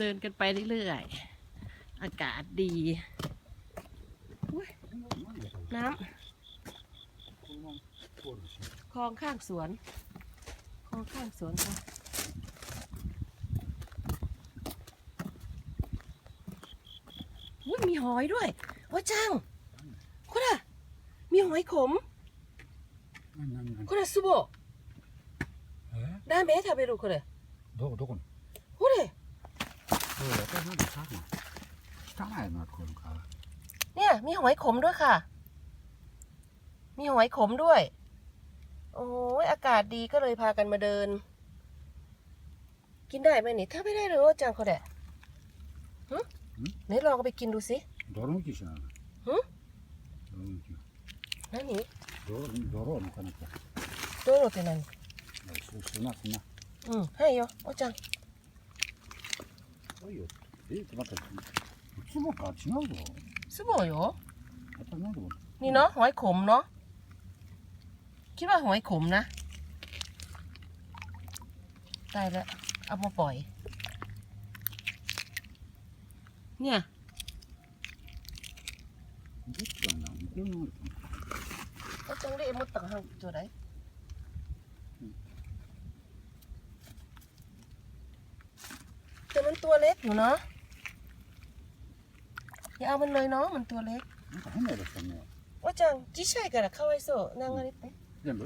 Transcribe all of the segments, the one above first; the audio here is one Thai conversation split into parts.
เดินกันไปเรื่อยๆ อากาศดีอุ๊ยน้ำคลองข้างสวน คลองข้างสวนค่ะอุ๊ยมีหอยด้วยว่าจังคุณอะมีหอยขม 何何何これすぼえラーメン食べるこれどこどこにほれ ออแต่มันซักทั้งหลายหนวดคนเขาเนี่ยมีหอยขมด้วยค่ะ มีหอยขมด้วย โอ้ยอากาศดีก็เลยพากันมาเดิน กินได้ไหมนี่ ถ้าไม่ได้หรือว่าจังเขาแดะหึไหนลองเอาไปกินดูสิ Doğru กิ ki sen? Hı? Doğru mu นั่นนี่ Doğru, doğru mu kanıtlar? โดโรเตนัน Suna suna. อืมให้โยโอจัง 어 이, 이 맞 다. 수모가 지나 고. 수모 요? นี่เนาะหอยขมเนาะคิดว่าหอยขมนะตายแล้วเอามาปล่อย เนี่ยก็จังได้มดต่างหางจุดไหน ต่มันตัวเล็กอยู่เนาะอย่าเอามันเลยเนาะมันตัวเล็ก なんか変な色したねว่าจัง小さいからかわいそうนางอะไรไป 全部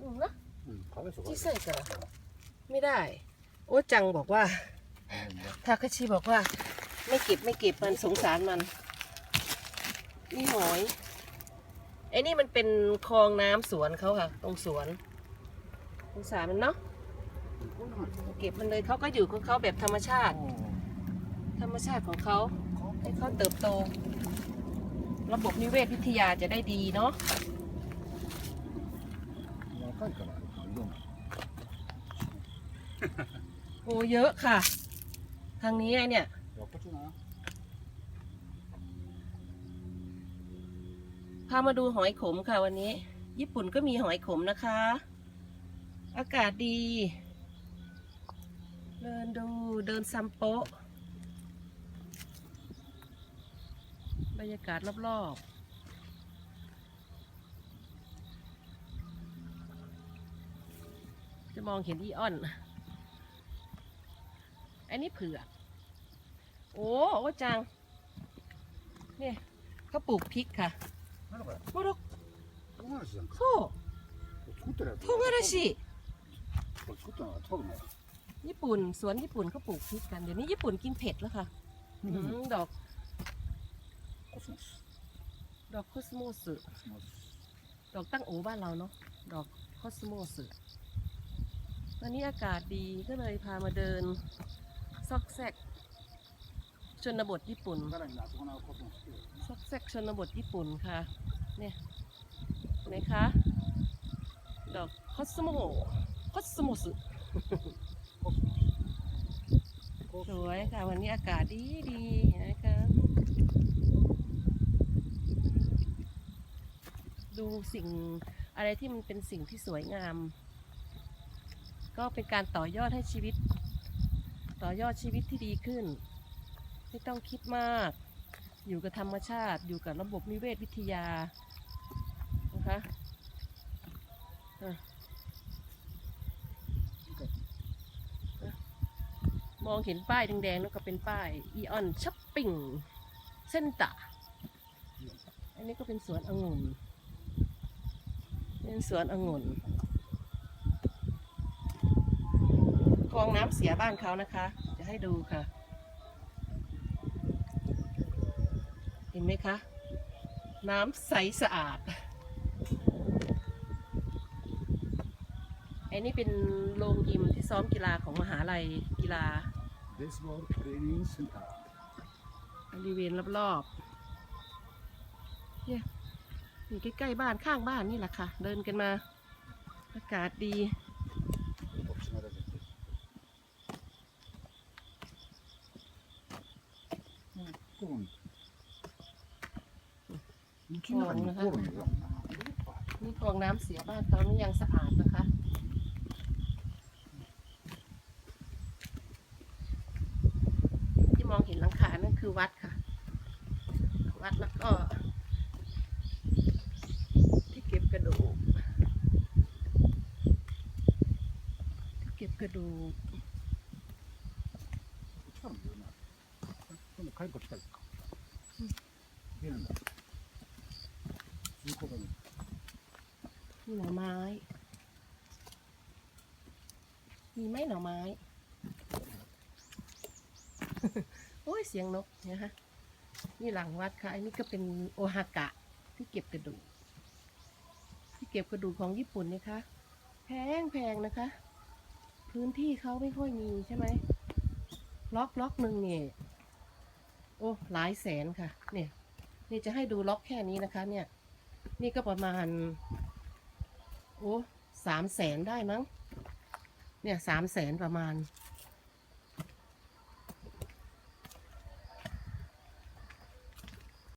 うんなうんかわいそうかわ小いそさいからไม่ได้ โอ้จังบอกว่า ทาคาชิบอกว่า ไม่เก็บไม่เก็บมันสงสารมัน นี่หอยไอ้นี่มันเป็นคลองน้ำสวนเขาค่ะ ตรงสวนสงสารมันเนาะ เก็บมันเลยเขาก็อยู่ของเขาแบบธรรมชาติ ธรรมชาติของเขาให้เขาเติบโต ระบบนิเวศวิทยาจะได้ดีเนาะโอ้เยอะค่ะ ทางนี้เนี่ยพามาดูหอยขมค่ะวันนี้ ญี่ปุ่นก็มีหอยขมนะคะ อากาศดี เดินดูเดินซัมโปะบรรยากาศรอบๆ จะมองเห็นอีออน อันนี้เผือก โอ้ว่าจัง เนี่ยเขาปลูกพริกค่ะ なんだこれまだ唐辛子じゃんかそう作ってるやつ唐辛子 ญี่ปุ่นสวนญี่ปุ่นเขาปลูกพริกกันเดี๋ยวนี้ญี่ปุ่นกินเผ็ดแล้วค่ะดอกดอกคอสโมสดอกตั้งโอบ้านเราเนาะดอกคอสโมสวันนี้อากาศดีก็เลยพามาเดิน ซอกแซก ชนบทญี่ปุ่น ซอกแซกชนบทญี่ปุ่นค่ะ เนี่ยเห็นไหมคะ ดอกคอสโมคอสโมส สวยค่ะ วันนี้อากาศดีดีนะคะดูสิ่งอะไรที่มันเป็นสิ่งที่สวยงาม ก็เป็นการต่อยอดให้ชีวิต ต่อยอดชีวิตที่ดีขึ้น ไม่ต้องคิดมาก อยู่กับธรรมชาติ อยู่กับระบบนิเวศวิทยานะคะอะ มองเห็นป้ายแดงๆนั่นก็เป็นป้ายอีออนช้อปปิ้งเส้นตะ อันนี้ก็เป็นสวนองุ่น เป็นสวนองุ่นคลองน้ำเสียบ้านเขานะคะ จะให้ดูค่ะ เห็นไหมคะ น้ำใสสะอาดไอ้นี่เป็นโรงยิมที่ซ้อมกีฬาของมหาลัยกีฬา บริเวณรอบๆเนี่ยที่ใกล้ๆบ้านข้างบ้านนี่แหละค่ะ เดินกันมา อากาศดี นี่คลองน้ำเสียบ้านตอนนี้ยังสะอาดนะคะือวัดค่ะ วัดแล้วก็ ที่เก็บกระดูกที่เก็บกระดูก.มีหน่อไม้ มีไหมหน่อไม้ โอ้ยเสียงนกเนี่ยฮะนี่หลังวัดค่ะอันนี้ก็เป็นโอฮากะที่เก็บกระดูกที่เก็บกระดูกของญี่ปุ่นนะคะแพงแพงนะคะ พื้นที่เขาไม่ค่อยมีใช่ไหมล็อกล็อกหนึ่งเนี่ยโอ้หลายแสนค่ะ เนี่ย นี่จะให้ดูล็อกแค่นี้นะคะ เนี่ย นี่ก็ประมาณโอ้สามแสนได้มั้ง เนี่ยสามแสนประมาณ